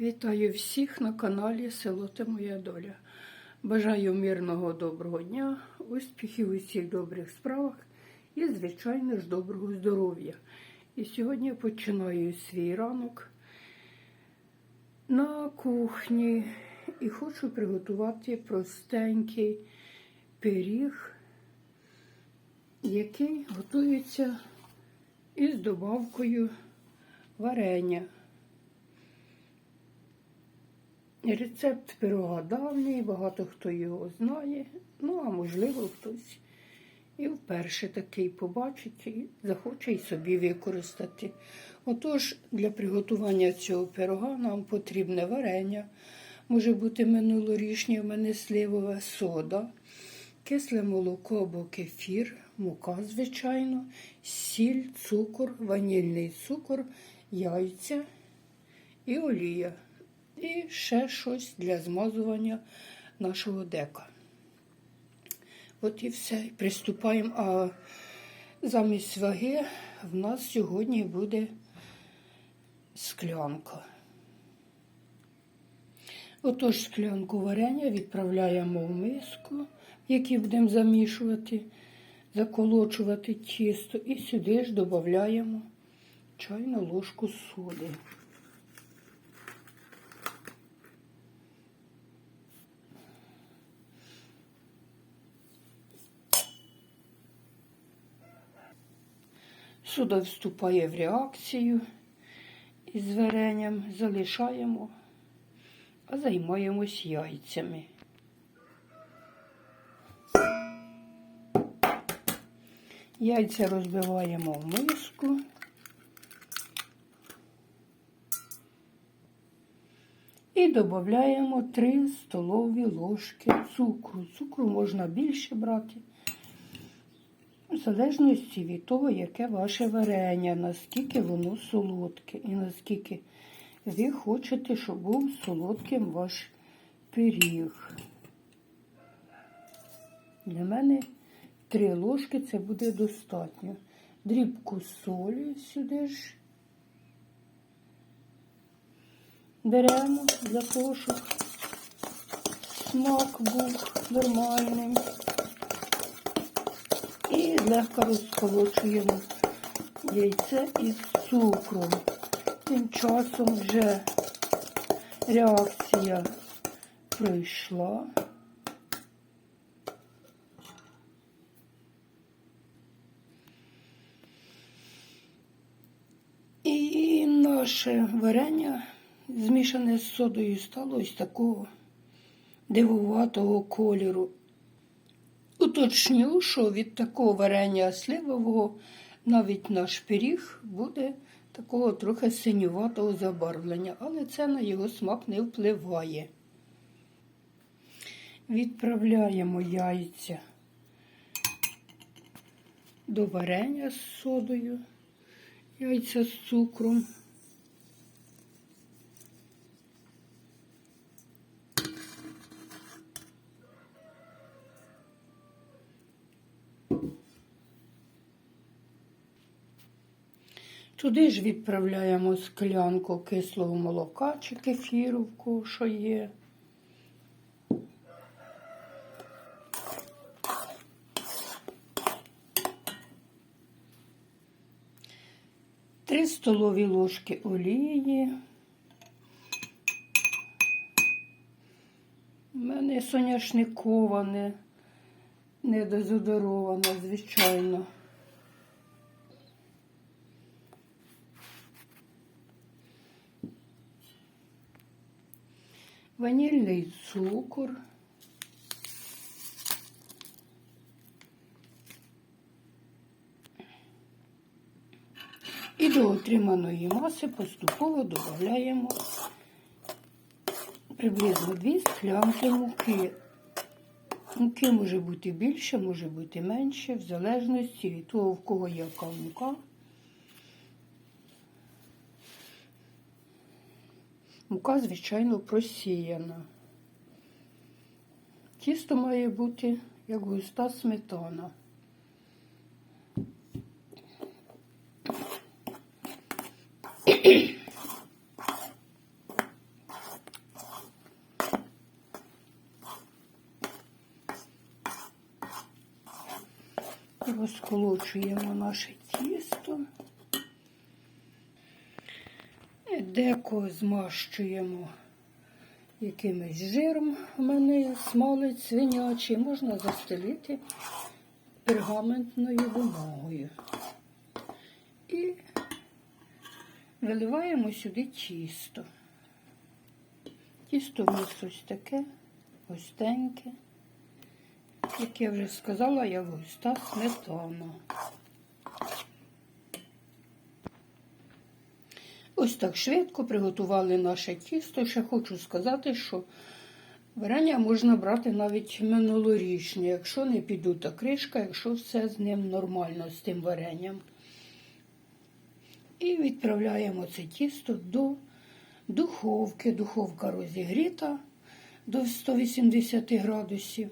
Вітаю всіх на каналі Село Та Моя Доля. Бажаю мирного доброго дня, успіхів у всіх добрих справах і, звичайно ж, доброго здоров'я. І сьогодні починаю свій ранок на кухні і хочу приготувати простенький пиріг, який готується із добавкою варення. Рецепт пирога давній, багато хто його знає, ну а можливо хтось і вперше такий побачить і захоче й собі використати. Отож, для приготування цього пирога нам потрібне варення, може бути минулорічнє в мене сливове сода, кисле молоко або кефір, мука, звичайно, сіль, цукор, ванільний цукор, яйця і олія. І ще щось для змазування нашого дека. От і все. Приступаємо. А замість ваги в нас сьогодні буде склянка. Отож, склянку варення відправляємо в миску, в будемо замішувати, заколочувати тісто, і сюди ж додаємо чайну ложку соди. Сода вступає в реакцію із варенням, залишаємо, а займаємось яйцями. Яйця розбиваємо в миску. І додаємо 3 столові ложки цукру. Цукру можна більше брати в залежності від того, яке ваше варення, наскільки воно солодке, і наскільки ви хочете, щоб був солодким ваш пиріг. Для мене три ложки це буде достатньо. Дрібку солі сюди ж беремо для того, щоб смак був нормальним легко розколочуємо яйце із цукром. Тим часом вже реакція пройшла. І наше варення, змішане з содою, стало ось такого дивуватого кольору. Уточню, що від такого варення сливового навіть наш пиріг буде такого трохи синюватого забарвлення, але це на його смак не впливає. Відправляємо яйця до варення з содою, яйця з цукром. Туди ж відправляємо склянку кислого молока чи кефіру, в кого що є. Три столові ложки олії. У мене соняшникова, не, не звичайно. Ванільний цукор. І до отриманої маси поступово додаємо приблизно 2 склянки муки. Муки може бути більше, може бути менше, в залежності від того, в кого яка мука. Мука, звичайно, просіяна. Тісто має бути як густа сметана. Розколочуємо наше тісто. Деко змащуємо якимось жиром. У мене смалець свинячий, можна застелити пергаментною бумагою. І виливаємо сюди тісто. Тісто в нас ось таке, густеньке. Як я вже сказала, як густа сметана. Ось так швидко приготували наше тісто. Ще хочу сказати, що варення можна брати навіть минулорічне, якщо не підута кришка, якщо все з ним нормально, з тим варенням. І відправляємо це тісто до духовки. Духовка розігріта до 180 градусів.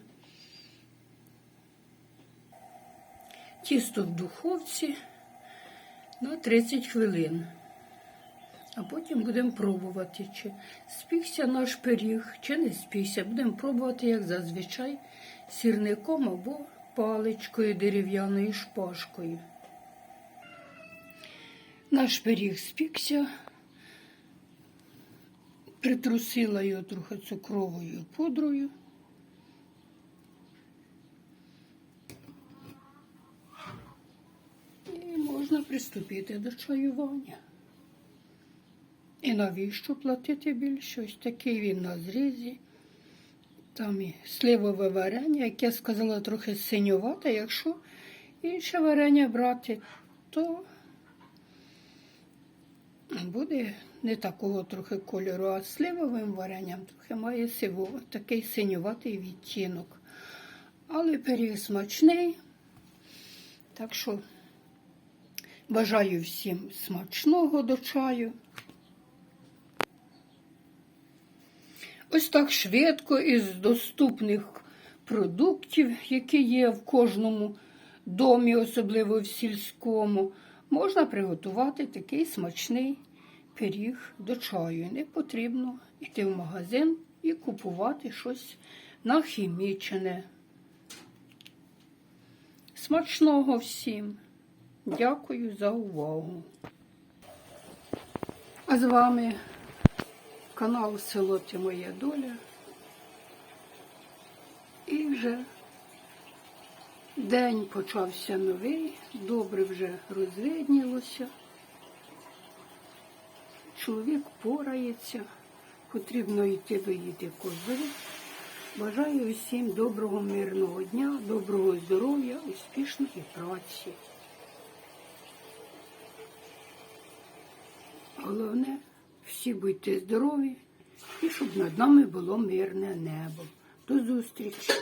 Тісто в духовці на 30 хвилин. А потім будемо пробувати, чи спікся наш пиріг, чи не спікся. Будемо пробувати, як зазвичай, сірником або паличкою дерев'яною шпажкою. Наш пиріг спікся, притрусила його трохи цукровою пудрою. І можна приступити до чаювання. І навіщо платити більше? Ось такий він на зрізі. Там і сливове варення, як я сказала, трохи синювате. Якщо інше варення брати, то буде не такого трохи кольору, а сливовим варенням трохи має сиву, такий синюватий відтінок. Але пиріг смачний. Так що бажаю всім смачного до чаю. Ось так швидко із доступних продуктів, які є в кожному домі, особливо в сільському, можна приготувати такий смачний пиріг до чаю. Не потрібно йти в магазин і купувати щось нахімічене. Смачного всім! Дякую за увагу. А з вами канал Село Ти Моя Доля. І вже день почався новий, добре вже розвиднілося. Чоловік порається, потрібно йти доїти кози. Бажаю усім доброго, мирного дня, доброго здоров'я, успішної праці. Головне, всі будьте здорові і щоб над нами було мирне небо. До зустрічі!